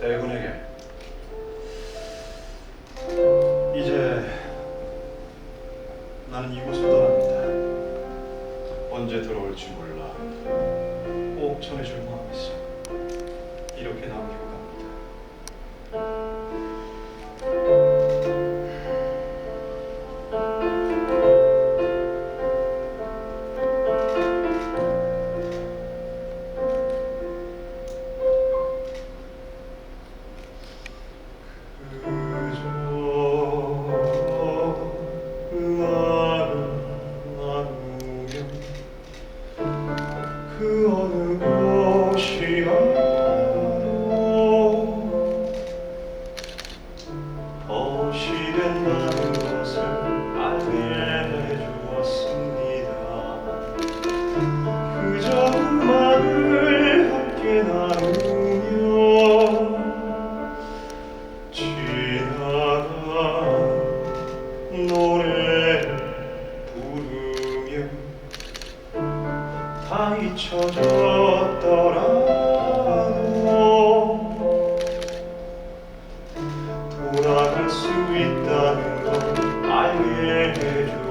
대군에게 이제 나는 이곳을 떠납니다. 언제 들어올지 몰라. 꼭 전해줄 마음이 있어. 이렇게 남기고. 그 어느 곳이라 다 잊혀졌더라도 돌아갈 수 있다는 걸 알게 해줘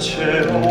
채워.